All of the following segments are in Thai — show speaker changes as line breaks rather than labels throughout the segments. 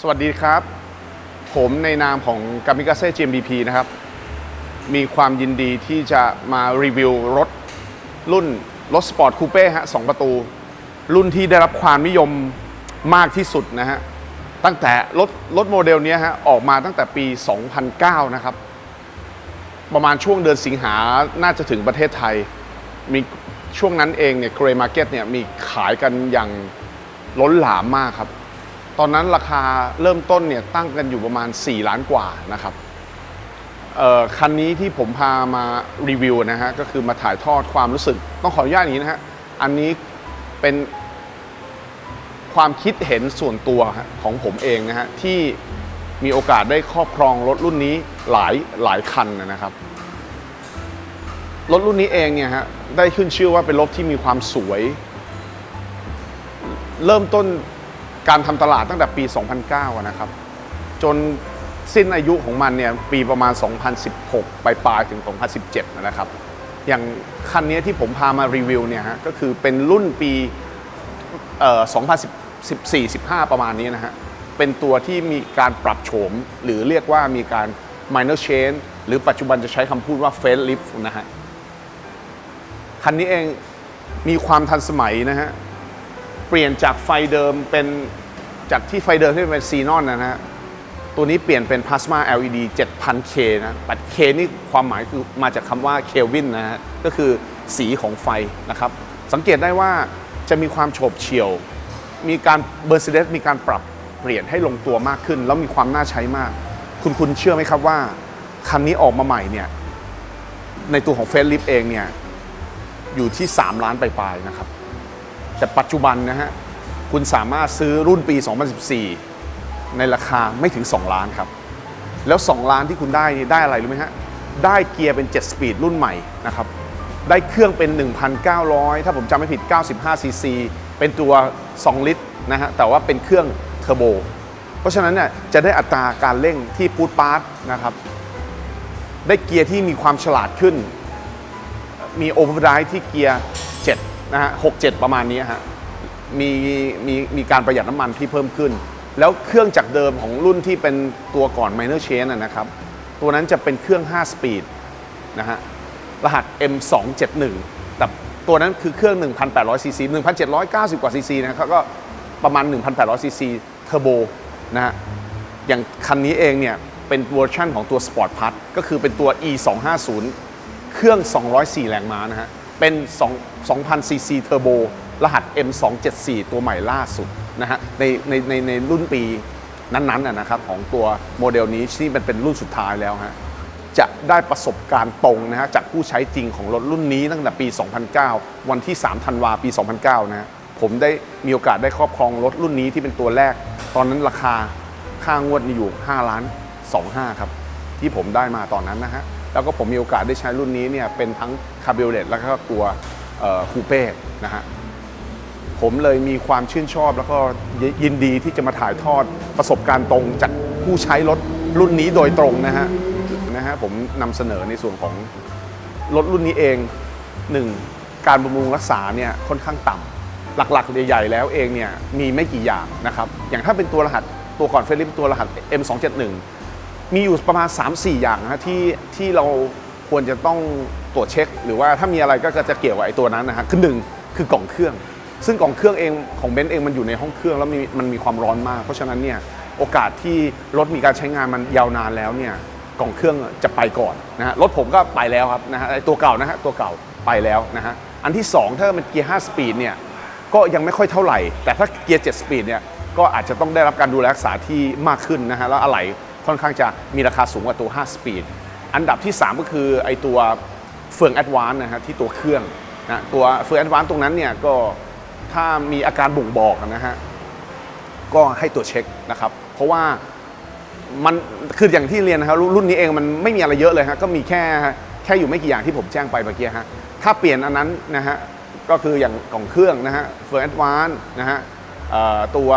สวัสดีครับ ผมในนามของกามิกาเซ่ GMBP นะครับ มีความยินดีที่จะมารีวิวรถรุ่นรถสปอร์ตคูเป้ฮะสองประตู รุ่นที่ได้รับความนิยมมากที่สุดนะฮะ ตั้งแต่รถรถโมเดลนี้ฮะออกมาตั้งแต่ปี 2009 นะครับ ประมาณช่วงเดือนสิงหาน่าจะถึงประเทศไทย มีช่วงนั้นเองเนี่ยเกรย์มาร์เก็ตเนี่ยมีขายกันอย่างล้นหลามมากครับ ตอนนั้นราคาเริ่มต้นเนี่ยตั้งกันอยู่ประมาณ 4 ล้านกว่านะครับคันนี้ที่ผมพามารีวิวนะฮะก็คือมาถ่ายทอดความรู้สึก ต้องขออนุญาตอย่างนี้นะฮะอันนี้เป็นความคิดเห็นส่วนตัวของผมเองนะฮะที่มีโอกาสได้ครอบครองรถรุ่นนี้หลายหลายคันนะครับรถรุ่นนี้เองเนี่ยฮะได้ขึ้นชื่อว่าเป็นรถที่มีความสวย เริ่มต้น การทำตลาดตั้งแต่ปี 2009อะนะครับ จนสิ้นอายุของมันเนี่ยปีประมาณ 2016ปลายปลายๆถึง 2017 นะครับ อย่างคันนี้ที่ผมพามารีวิวเนี่ยฮะก็คือเป็นรุ่นปีเอ่อ2014-15 ประมาณนี้นะฮะ เป็นตัวที่มีการปรับโฉม หรือเรียกว่ามีการ minor change หรือปัจจุบันจะใช้คำพูดว่า facelift นะฮะ คันนี้เองมีความทันสมัยนะฮะ เปลี่ยนจากไฟเดิมเป็นจากที่ไฟเดิมที่เป็นซีนอนนะฮะตัวนี้เปลี่ยนเป็นพลาสมา LED 7,000K นะปัด K นี่ความหมายคือมาจากคำว่าเคลวินนะฮะ ก็คือสีของไฟนะครับ สังเกตได้ว่าจะมีความโฉบเฉี่ยว มีการเ e อร์ e เดสมีการปรับเปลี่ยนให้ลงตัวมากขึ้น แล้วมีความน่าใช้มาก คุณคุณเชื่อไหมครับว่าคันนี้ออกมาใหม่เนี่ย ในตัวของเฟสลิฟเองเนี่ย อยู่ที่ 3 ล้านปลายๆนะครับ แต่ปัจจุบันนะฮะคุณสามารถซื้อรุ่นปี 2014 ในราคาไม่ถึง 2 ล้านครับ แล้ว 2 ล้านที่คุณได้นี่ได้อะไรรู้ไหมฮะ ได้เกียร์เป็น 7 สปีดรุ่นใหม่นะครับ ได้เครื่องเป็น 1,900 ถ้าผมจำไม่ผิด 95 ซีซี เป็นตัว 2 ลิตรนะฮะ แต่ว่าเป็นเครื่องเทอร์โบ เพราะฉะนั้นเนี่ยจะได้อัตราการเร่งที่ปูดปาร์ตนะครับ ได้เกียร์ที่มีความฉลาดขึ้น มีโอเวอร์ไดที่เกียร์ นะฮะ6 7ประมาณนี้ฮะมีมีมีการประหยัดน้ำมันที่เพิ่มขึ้น แล้วเครื่องจากเดิมของรุ่นที่เป็นตัวก่อน minor c h a n นะนะครับ ตัวนั้นจะเป็นเครื่อง 5 สปีดนะฮะรหัส M271 แต่ตัวนั้นคือเครื่อง 1,800 ซีซี 1,790 กว่าซีซีนะครับก็ประมาณ 1,800 ซีซีเทอร์โบนะฮะอย่างคันนี้เองเนี่ยเป็นเวอร์ชันของตัว Sport p a s ก็คือเป็นตัว E 2 5 0 เครื่อง 204 แรงม้านะฮะ เป็น2 2,000ซีซีเทอร์โบรหัส M274 ตัวใหม่ล่าสุดนะฮะในในในในรุ่นปีนั้นๆนะนะครับของตัวโมเดลนี้ที่มันเป็นรุ่นสุดท้ายแล้วฮะจะได้ประสบการณ์ตรงนะฮะจากผู้ใช้จริงของรถรุ่นนี้ตั้งแต่ปี 2009 วันที่ 3 ธันวาปี 2009 นะผมได้มีโอกาสได้ครอบครองรถรุ่นนี้ที่เป็นตัวแรก ตอนนั้นราคาค่างวดอยู่ 5 ล้าน 25 ครับ ที่ผมได้มาตอนนั้นนะฮะ แล้วก็ผมมีโอกาสได้ใช้รุ่นนี้เนี่ยเป็นทั้งคาบิโอเลตแล้วก็ตัวคูเป้นะฮะผมเลยมีความชื่นชอบแล้วก็ยินดีที่จะมาถ่ายทอดประสบการณ์ตรงจากผู้ใช้รถรุ่นนี้โดยตรงนะฮะนะฮะผมนำเสนอในส่วนของรถรุ่นนี้เองหนึ่งการบำรุงรักษาเนี่ยค่อนข้างต่ำหลักๆใหญ่ๆแล้วเองเนี่ยมีไม่กี่อย่างนะครับอย่างถ้าเป็นตัวรหัสตัวก่อนเฟรลิปตัวรหัส M271 มีอยู่ประมาณ 3-4 อย่างนะฮะที่ที่เราควรจะต้องตรวจเช็ค หรือว่าถ้ามีอะไรก็จะเกี่ยวกับไอ้ตัวนั้นนะฮะคือหนึ่งคือกล่องเครื่อง ซึ่งกล่องเครื่องเองของเบนซ์เองมันอยู่ในห้องเครื่องแล้วมีมันมีความร้อนมาก เพราะฉะนั้นเนี่ยโอกาสที่รถมีการใช้งานมันยาวนานแล้วเนี่ยกล่องเครื่องจะไปก่อนนะฮะรถผมก็ไปแล้วครับนะฮะไอ้ตัวเก่านะฮะตัวเก่าไปแล้วนะฮะอันที่ 2 ถ้ามันเกียร์5สปีดเนี่ยก็ยังไม่ค่อยเท่าไหร่ แต่ถ้าเกียร์7สปีดเนี่ยก็อาจจะต้องได้รับการดูแลรักษาที่มากขึ้นนะฮะแล้วอะไหล่ ค่อนข้างจะมีราคาสูงกว่าตัว 5 สปีด อันดับที่ 3 ก็คือไอ้ตัวเฟืองแอดวานนะฮะที่ตัวเครื่องนะตัวเฟืองแอดวานตรงนั้นเนี่ยก็ถ้ามีอาการบ่งบอกนะฮะก็ให้ตรวจเช็คนะครับ เพราะว่ามันคืออย่างที่เรียนนะครับรุ่นนี้เองมันไม่มีอะไรเยอะเลยฮะก็มีแค่แค่อยู่ไม่กี่อย่างที่ผมแจ้งไปเมื่อกี้ฮะถ้าเปลี่ยนอันนั้นนะฮะก็คืออย่างกล่องเครื่องนะฮะเฟือร์แอดวานนะฮะตัว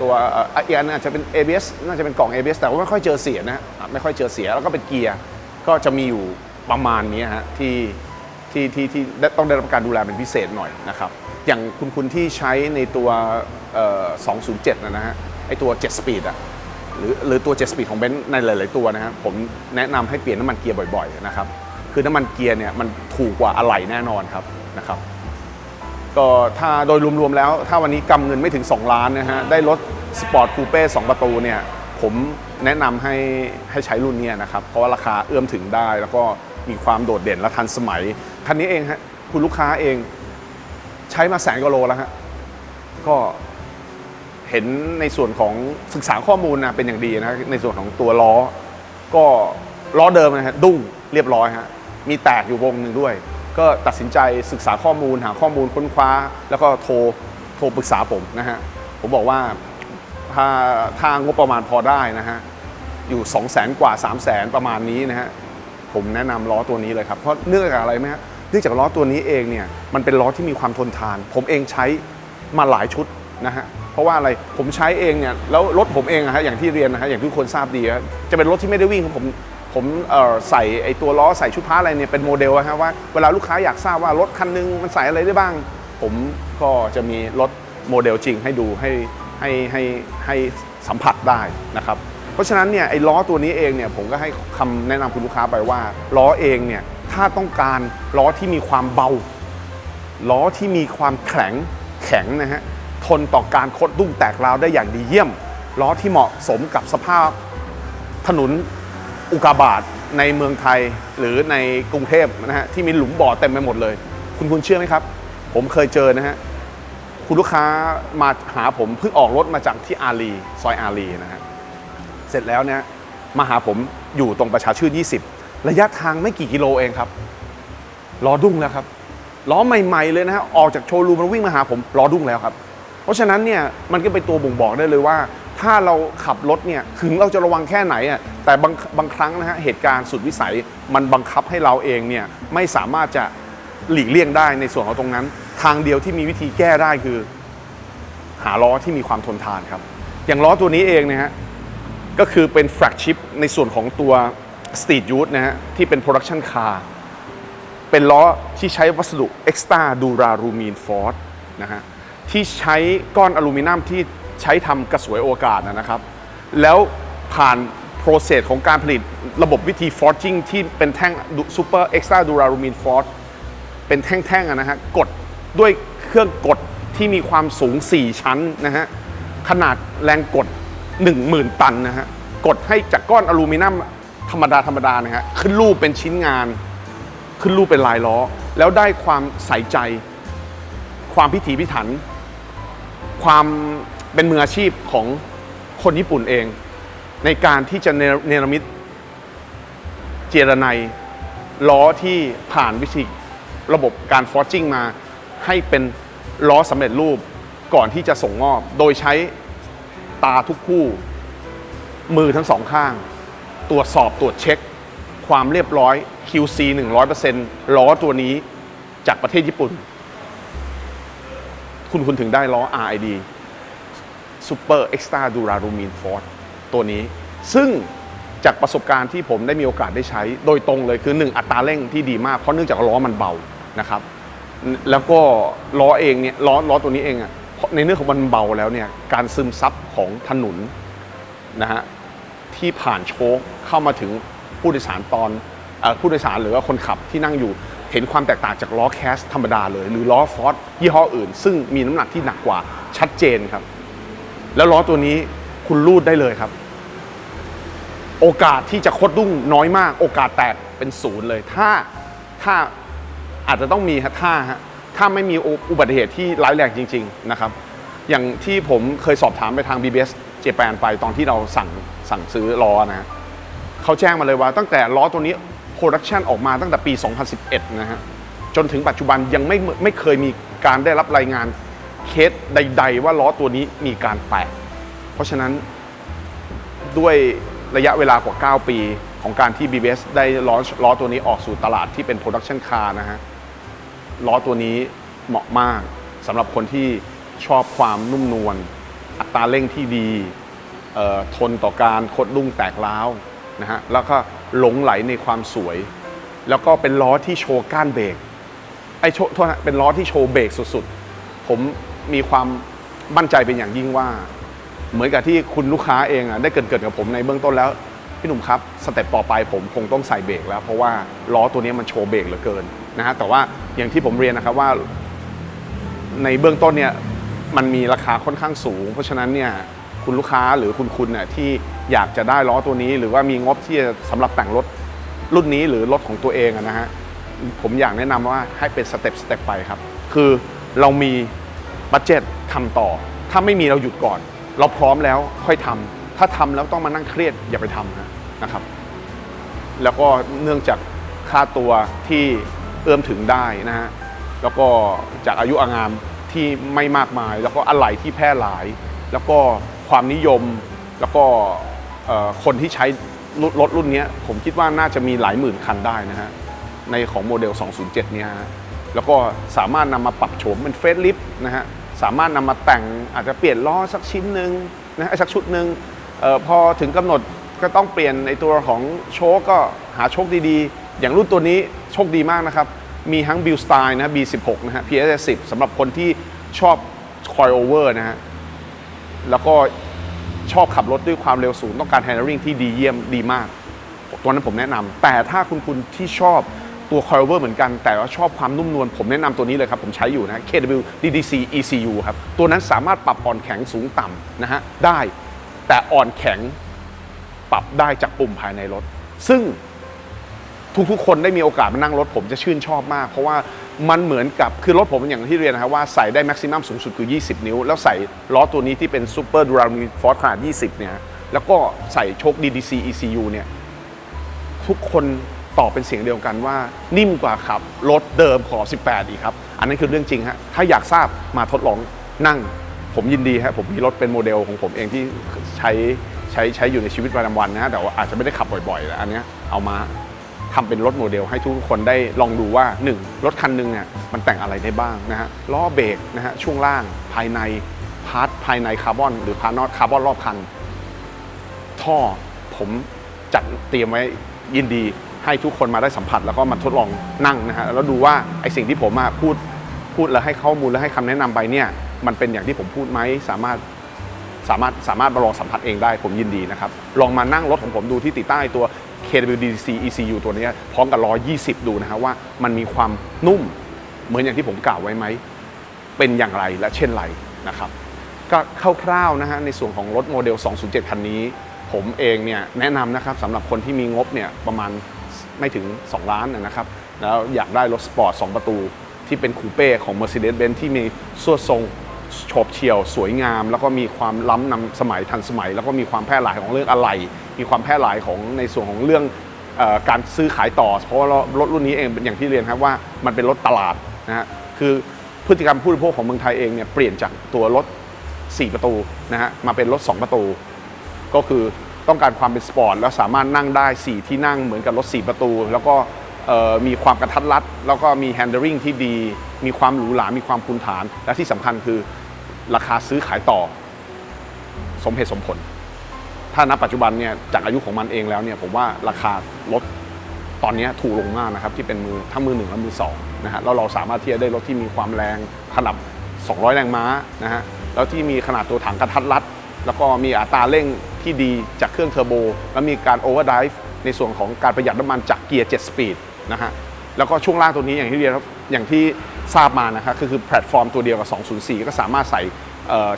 ตัวเอ่ออีกอันนึงอาจจะเป็น ABS น่าจะเป็นกล่อง ABS แต่ว่าไม่ค่อยเจอเสียนะไม่ค่อยเจอเสียแล้วก็เป็นเกียร์ก็จะมีอยู่ประมาณนี้ฮะที่ที่ที่ที่ต้องได้รับการดูแลเป็นพิเศษหน่อยนะครับ อย่างคุณคุณที่ใช้ในตัว 207 นะฮะไอตัว7สปีดอะหรือหรือตัว7สปีดของเบนซ์ในหลาย ๆ ตัวนะครับผมแนะนำให้เปลี่ยนน้ำมันเกียร์บ่อย ๆ นะครับ คือน้ำมันเกียร์เนี่ยมันถูกกว่าอะไหล่แน่นอนครับนะครับ ก็ถ้าโดยรวมๆแล้ว ถ้าวันนี้กำเงินไม่ถึง 2 ล้านนะฮะได้รถสปอร์ตคูเป้2ประตูเนี่ยผมแนะนำให้ให้ใช้รุ่นนี้นะครับ เพราะว่าราคาเอื้อมถึงได้ แล้วก็มีความโดดเด่นและทันสมัย คันนี้เองฮะคุณลูกค้าเองใช้มาแสนกว่าโลแล้วฮะก็เห็นในส่วนของศึกษาข้อมูลนะเป็นอย่างดีนะในส่วนของตัวล้อ ก็ล้อเดิมนะฮะดุ้งเรียบร้อยฮะมีแตกอยู่วงหนึ่งด้วย ก็ตัดสินใจศึกษาข้อมูลหาข้อมูลค้นคว้า แล้วก็โทรโทรปรึกษาผมนะฮะผมบอกว่าถ้าถ้างบประมาณพอได้นะฮะอยู่2 0 0แสนกว่า 3 0 0แสนประมาณนี้นะฮะผมแนะนำล้อตัวนี้เลยครับ เพราะเนื่องจากอะไรไหมฮะเนื่องจากล้อตัวนี้เองเนี่ยมันเป็นล้อที่มีความทนทาน ผมเองใช้มาหลายชุดนะฮะเพราะว่าอะไรผมใช้เองเนี่ยแล้วรถผมเองอะฮะอย่างที่เรียนนะฮะอย่างที่คนทราบดีฮะจะเป็นรถที่ไม่ได้วิ่งครับผม ผมใส่ไอตัวล้อใส่ชุดพาอะไรเนี่ยเป็นโมเดลอะฮะว่าเวลาลูกค้าอยากทราบว่ารถคันนึงมันใส่อะไรได้บ้าง ผมก็จะมีรถโมเดลจริงให้ดูให้ให้ให้ให้สัมผัสได้นะครับ เพราะฉะนั้นเนี่ยไอ้ล้อตัวนี้เองเนี่ยผมก็ให้คำแนะนำคุณลูกค้าไปว่าล้อเองเนี่ยถ้าต้องการล้อที่มีความเบา ล้อที่มีความแข็งแข็งนะฮะทนต่อการคดดุ้งแตกราวได้อย่างดีเยี่ยม ล้อที่เหมาะสมกับสภาพถนน อุกาบาตในเมืองไทยหรือในกรุงเทพนะฮะที่มีหลุมบ่อเต็มไปหมดเลย คุณคุณเชื่อไหมครับ ผมเคยเจอนะฮะคุณลูกค้ามาหาผมเพิ่งออกรถมาจากที่อารีซอยอารีนะฮะเสร็จแล้วเนี่ยมาหาผมอยู่ตรงประชาชื่น 20 ระยะทางไม่กี่กิโลเองครับล้อดุ้งแล้วครับล้อใหม่ๆเลยนะฮะออกจากโชว์รูมมันวิ่งมาหาผมล้อดุ้งแล้วครับ เพราะฉะนั้นเนี่ยมันก็เป็นตัวบ่งบอกได้เลยว่า ถ้าเราขับรถเนี่ยถึงเราจะระวังแค่ไหนอะแต่บางบางครั้งนะฮะเหตุการณ์สุดวิสัยมันบังคับให้เราเองเนี่ยไม่สามารถจะหลีกเลี่ยงได้ในส่วนของตรงนั้น ทางเดียวที่มีวิธีแก้ได้คือ หาล้อที่มีความทนทานครับ อย่างล้อตัวนี้เองนะฮะก็คือเป็นแฟลกชิพในส่วนของตัว Street Youth นะฮะที่เป็น Production Car เป็นล้อที่ใช้วัสดุ Extra Duralumin Force นะฮะที่ใช้ก้อนอลูมิเนียมที่ ใช้ทำกระสวยโอกาสนะครับ แล้วผ่านโปรเซสของการผลิตระบบวิธี forging ที่เป็นแท่ง Super Extra Duralumin Force เป็นแท่งๆนะฮะกดด้วยเครื่องกดที่มีความสูง 4 ชั้นนะฮะขนาดแรงกด 10,000 ตันนะฮะกดให้จากก้อนอลูมิเนียมธรรมดาธรรมดานะฮะขึ้นรูปเป็นชิ้นงาน ขึ้นรูปเป็นลายล้อ แล้วได้ความใส่ใจ ความพิถีพิถัน ความ เป็นมืออาชีพของคนญี่ปุ่นเอง ในการที่จะเนรมิตเจรไนล้อที่ผ่านวิธีระบบการฟอร์จิ้งมา ให้เป็นล้อสำเร็จรูปก่อนที่จะส่งมอบ โดยใช้ตาทุกคู่ มือทั้งสองข้าง ตรวจสอบตรวจเช็ค ความเรียบร้อย QC 100%ล้อตัวนี้จากประเทศญี่ปุ่น คุณคุณถึงได้ล้อ RID Super Extra Duralumin Force ตัวนี้ ซึ่งจากประสบการณ์ที่ผมได้มีโอกาสได้ใช้ โดยตรงเลยคือ 1 อัตราเร่งที่ดีมาก เพราะเนื่องจากล้อมันเบานะครับ แล้วก็ล้อเองเนี่ยล้อล้อตัวนี้เองอะเพราะในเรื่องของมันเบาแล้วเนี่ยการซึมซับของถนนนะฮะที่ผ่านโชคเข้ามาถึงผู้โดยสารตอนผู้โดยสารหรือว่าคนขับที่นั่งอยู่เห็นความแตกต่างจากล้อแคสธรรมดาเลย หรือล้อฟอร์ดยี่ห้ออื่น ซึ่งมีน้ำหนักที่หนักกว่าชัดเจนครับ แล้วล้อตัวนี้คุณรูดได้เลยครับ โอกาสที่จะคดดุ้งน้อยมาก โอกาสแตกเป็นศูนย์เลย ถ้าถ้าอาจจะต้องมีฮะถ้าฮะถ้าไม่มีอุอุบัติเหตุที่ร้ายแรงจริง ๆนะครับ อย่างที่ผมเคยสอบถามไปทาง BBS เจแปนไปตอนที่เราสั่งสั่งซื้อล้อนะฮะเขาแจ้งมาเลยว่าตั้งแต่ล้อตัวนี้โปรดักชันออกมาตั้งแต่ปี 2011 นะฮะจนถึงปัจจุบันยังไม่ไม่เคยมีการได้รับรายงาน เคสใด ๆ ว่าล้อตัวนี้มีการแตก เพราะฉะนั้นด้วยระยะเวลากว่า 9 ปีของการที่ BBS ได้ล้อล้อตัวนี้ออกสู่ตลาดที่เป็น Production Car นะฮะล้อตัวนี้เหมาะมากสำหรับคนที่ชอบความนุ่มนวลอัตราเร่งที่ดีทนต่อการคดดุ้งแตกร้าวนะฮะแล้วก็หลงไหลในความสวย แล้วก็เป็นล้อที่โชว์ก้านเบรกไอ้โชว์โทษนะเป็นล้อที่โชว์เบรกสุดๆ ผม มีความมั่นใจเป็นอย่างยิ่งว่า เหมือนกับที่คุณลูกค้าเองอะได้เกรินๆกับผมในเบื้องต้นแล้ว พี่หนุ่มครับสเต็ปต่อไปผมคงต้องใส่เบรกแล้ว เพราะว่าล้อตัวนี้มันโชว์เบรกเหลือเกินนะฮะแต่ว่าอย่างที่ผมเรียนนะครับว่า ในเบื้องต้นเนี่ยมันมีราคาค่อนข้างสูง เพราะฉะนั้นเนี่ยคุณลูกค้าหรือคุณคุณเนี่ยที่อยากจะได้ล้อตัวนี้ หรือว่ามีงบที่จะสำหรับแต่งรถรุ่นนี้หรือรถของตัวเองนะฮะผมอยากแนะนำว่าให้เป็นสเต็ปสเต็ปไปครับ คือเรามี บัตเจ็ตทำต่อ ถ้าไม่มีเราหยุดก่อน เราพร้อมแล้วค่อยทำถ้าทำแล้วต้องมานั่งเครียดอย่าไปทำนะนะครับ แล้วก็เนื่องจากค่าตัวที่เอื้อมถึงได้นะฮะแล้วก็จากอายุอางามที่ไม่มากมาย แล้วก็อะไหล่ที่แพร่หลาย แล้วก็ความนิยมแล้วก็คนที่ใช้รถรถรุ่นนี้ผมคิดว่าน่าจะมีหลายหมื่นคันได้นะฮะในของโมเดล 207 เนี่ยฮะแล้วก็สามารถนำมาปรับโฉมเป็นเฟซลิฟต์นะฮะ สามารถนำมาแต่งอาจจะเปลี่ยนล้อสักชิ้นหนึ่งนะฮะสักชุดหนึ่งออพอถึงกำหนดก็ต้องเปลี่ยนในตัวของโชคก็หาโชคดีๆ อย่างรุ่นตัวนี้โชคดีมากนะครับ มีทั้ง b ิ l Style นะ B16 นะฮะ PS 10 สำหรับคนที่ชอบ Coil Over นะฮะ แล้วก็ชอบขับรถด้วยความเร็วสูง ต้องการ handling ที่ดีเยี่ยมดีมาก ตัวนั้นผมแนะนำแต่ถ้าคุณคุณที่ชอบ ตัว coilover เหมือนกัน แต่ว่าชอบความนุ่มนวลผมแนะนำตัวนี้เลยครับ ผมใช้อยู่นะ KW DDC ECU ครับ ตัวนั้นสามารถปรับอ่อนแข็งสูงต่ำนะฮะได้แต่อ่อนแข็งปรับได้จากปุ่มภายในรถ ซึ่งทุกๆ คนได้มีโอกาสมานั่งรถผมจะชื่นชอบมาก เพราะว่ามันเหมือนกับคือรถผมอย่างที่เรียนนะครับว่าใส่ได้แม็กซิมัมสูงสุดคือ 20 นิ้ว แล้วใส่ล้อตัวนี้ที่เป็นซูเปอร์ดูรามีฟอร์ขนาด 20 เนี่ยแล้วก็ใส่โชค DDC ECU เนี่ยทุกคน ตอบเป็นเสียงเดียวกันว่า นิ่มกว่าขับรถเดิมของ18 อีกครับ อันนั้นคือเรื่องจริงฮะถ้าอยากทราบมาทดลองนั่ง ผมยินดีฮะผมมีรถเป็นโมเดลของผมเองที่ใช้ใช้ใช้อยู่ในชีวิตประจำวันนะฮะแต่ว่าอาจจะไม่ได้ขับบ่อยๆแต่อันเนี้ยเอามาทำเป็นรถโมเดลให้ทุกคนได้ลองดูว่า 1 รถคันหนึ่งเนี่ยมันแต่งอะไรได้บ้างนะฮะล้อเบรกนะฮะช่วงล่างภายในพาร์ทภายในคาร์บอนหรือพาร์ทนอตคาร์บอนรอบคัน ท่อผมจัดเตรียมไว้ยินดี ให้ทุกคนมาได้สัมผัสแล้วก็มาทดลองนั่งนะฮะแล้วดูว่าไอสิ่งที่ผมพูดพูดแล้วให้ข้อมูลแล้วให้คำแนะนำไปเนี่ยมันเป็นอย่างที่ผมพูดไหมสามารถสามารถสามารถมาลองสัมผัสเองได้ผมยินดีนะครับ ลองมานั่งรถของผมดูที่ติดตั้งตัว KWDC ECU ตัวนี้พร้อมกับ120 ดูนะครับว่ามันมีความนุ่มเหมือนอย่างที่ผมกล่าวไว้ไหม เป็นอย่างไรและเช่นไรนะครับก็คร่าวๆนะฮะในส่วนของรถโมเดล 207 คันนี้ ผมเองเนี่ยแนะนำนะครับสำหรับคนที่มีงบเนี่ยประมาณ ไม่ถึง 2 ล้านนะครับแล้วอยากได้รถสปอร์ต 2 ประตู ที่เป็นคูเป้ของ Mercedes-Benz ที่มีสวดทรงโฉบเฉี่ยว สวยงาม แล้วก็มีความล้ำนำสมัยทันสมัย แล้วก็มีความแพร่หลายของเรื่องอะไหล่มีความแพร่หลายของในส่วนของเรื่องออการซื้อขายต่อ เพราะว่ารถรุ่นนี้เองอย่างที่เรียนครับว่ามันเป็นรถตลาดนะฮะคือพฤติกรรมผู้บริโภคของเมืองไทยเองเนี่ยเปลี่ยนจากตัวรถ 4 ประตูนะฮะมาเป็นรถ 2 ประตู ก็คือ ต้องการความเป็นสปอร์ตแล้วสามารถนั่งได้ 4 ที่นั่งเหมือนกับรถ 4 ประตู แล้วก็มีความกระทัดรัด แล้วก็มีแฮนด์ลิงที่ดี มีความหรูหรา มีความพูนฐาน และที่สำคัญคือราคาซื้อขายต่อ สมเหตุสมผล ถ้าณปัจจุบันเนี่ยจากอายุของมันเองแล้วเนี่ยผมว่าราคารถตอนนี้ถูกลงมากนะครับที่เป็นมือทั้งมือหนึ่งและมือสองนะฮะแล้วเราสามารถที่จะได้รถที่มีความแรงขนาด 200 แรงม้านะฮะแล้วที่มีขนาดตัวถังกระทัดรัด แล้วก็มีอัตราเร่ง ที่ดีจากเครื่องเทอร์โบ แล้วมีการโอเวอร์ไดฟ์ในส่วนของการประหยัดน้ำมันจากเกียร์7สปีดนะฮะแล้วก็ช่วงล่างตัวนี้อย่างที่เรียนอย่างที่ทราบมานะครับก็คือแพลตฟอร์มตัวเดียวกับ 204 ก็สามารถใส่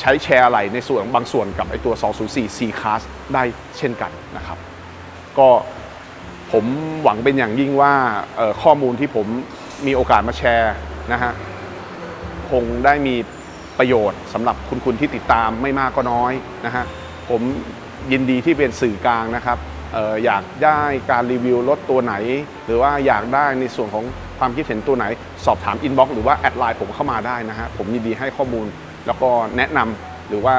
ใช้แชร์อะไรในส่วนบางส่วนกับไอตัว 204 C Class ได้เช่นกันนะครับ ก็ผมหวังเป็นอย่างยิ่งว่าข้อมูลที่ผมมีโอกาสมาแชร์นะฮะคงได้มีประโยชน์สำหรับคุณคุณที่ติดตามไม่มากก็น้อยนะฮะผม ยินดีที่เป็นสื่อกลางนะครับอออยากได้การรีวิวรถตัวไหน หรือว่าอยากได้ในส่วนของความคิดเห็นตัวไหน สอบถามอินบ็อกซ์หรือว่าแอดไลน์ผมเข้ามาได้นะฮะผมยินดีให้ข้อมูลแล้วก็แนะนำหรือว่า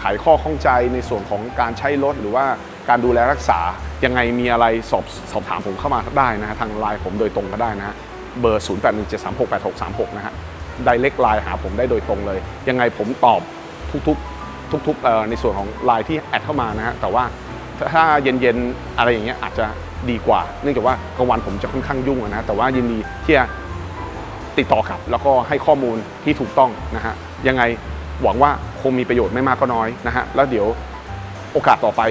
ไขข้อข้องใจในส่วนของการใช้รถหรือว่าการดูแลรักษายังไงมีอะไรสอบสอบถามผมเข้ามาได้นะฮะทางไลน์ผมโดยตรงก็ได้นะฮะเบอร์ 0817368636 นะฮะไดเ c กไลน์หาผมได้โดยตรงเลย ยังไงผมตอบทุกๆ ทุกๆในส่วนของไลน์ที่แอดเข้ามานะฮะแต่ว่าถ้าเย็นๆอะไรอย่างเงี้ยอาจจะดีกว่า เนื่องจากว่ากลางวันผมจะค่อนข้างยุ่งอะนะแต่ว่ายินดีที่จะติดต่อกลับ แล้วก็ให้ข้อมูลที่ถูกต้องนะฮะยังไงหวังว่าคงมีประโยชน์ไม่มากก็น้อยนะฮะแล้วเดี๋ยวโอกาสต่อไป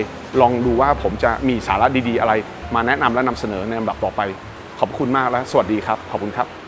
ลองดูว่าผมจะมีสาระดีๆ อะไร มาแนะนำและนำเสนอในลำดับต่อไป ขอบคุณมากและสวัสดีครับ ขอบคุณครับ